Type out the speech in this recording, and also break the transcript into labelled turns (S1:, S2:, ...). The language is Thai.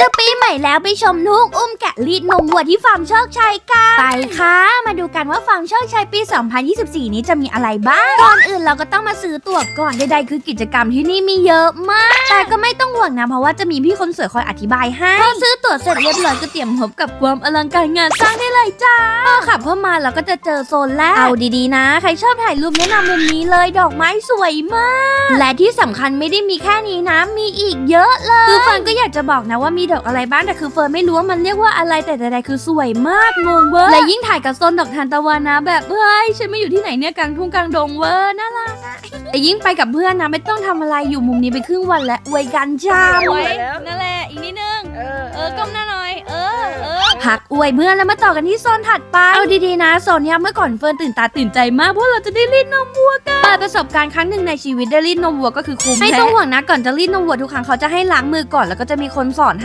S1: จะปีใหม่แล้วไปชมลูกอุ้มแกะรีดนมวัวที่ฟาร์มโชคชัยกันไปค่ะ มาดูกันว่าฟาร์มโชคชัยปี 2024 นี้จะมีอะไรบ้าง ก่อนอื่นเราก็ต้องมาซื้อตั๋วก่อนใดๆคือกิจกรรมที่นี่มีเยอะมาก แต่ก็ไม่ต้องห่วงนะเพราะว่าจะมีพี่คนสวยคอยอธิบายให้พอซื้อตั๋วเสร็จเรียบร้อยก็เตรียมพบกับความอลังการงานสร้างได้เลยจ้าพอขับเข้ามาเราก็จะเจอโซนแรกเอาดีๆนะ ใครชอบถ่ายรูปแนะนำมุมนี้เลยดอกไม้สวยมาก และที่สำคัญไม่ได้มีแค่นี้นะมีอีกเยอะเลยคือเฟิร์นก็อยากจะบอกนะว่ามีดอกอะไรบ้างแต่คือเฟิร์นไม่รู้ว่ามันเรียกว่าอะไรแต่ใดๆคือสวยมากงงเวอร์และยิ่งถ่ายกับโซนดอกทานตะวันนะแบบเฮ้ยฉันไม่อยู่ที่ไหนเนี่ยกลางทุ่งกลางดงเวอร์น่ารักอะแต่ยิ่งไปกับเพื่อนนะไม่ต้องทำอะไรอยู่มุมนี้ไปครึ่งวันและอวยกันจ้า
S2: สวยนั่นแหละอีกนิดนึง
S3: เออ
S2: เออก้มหน้าหน่อยเออเออ
S1: พักอวยเพื่อนแล้วมาต่อกันที่โซนถัดไปเอาดีๆนะโซนเนี้ยเมื่อก่อนเฟิร์นตื่นตาตื่นใจมากเพราะเราจะได้รีดนมวัวกันเปิดประสบการณ์ครั้งหนึ่งในชีวิตได้รีดนมวัวก็คือคุ้มไม่ต้องห่วงนะก่อนจะรีดนมวัวทุกครั้งเขาจะให้ล้างมือก่อนแล้วก็จะมีคนสอนให้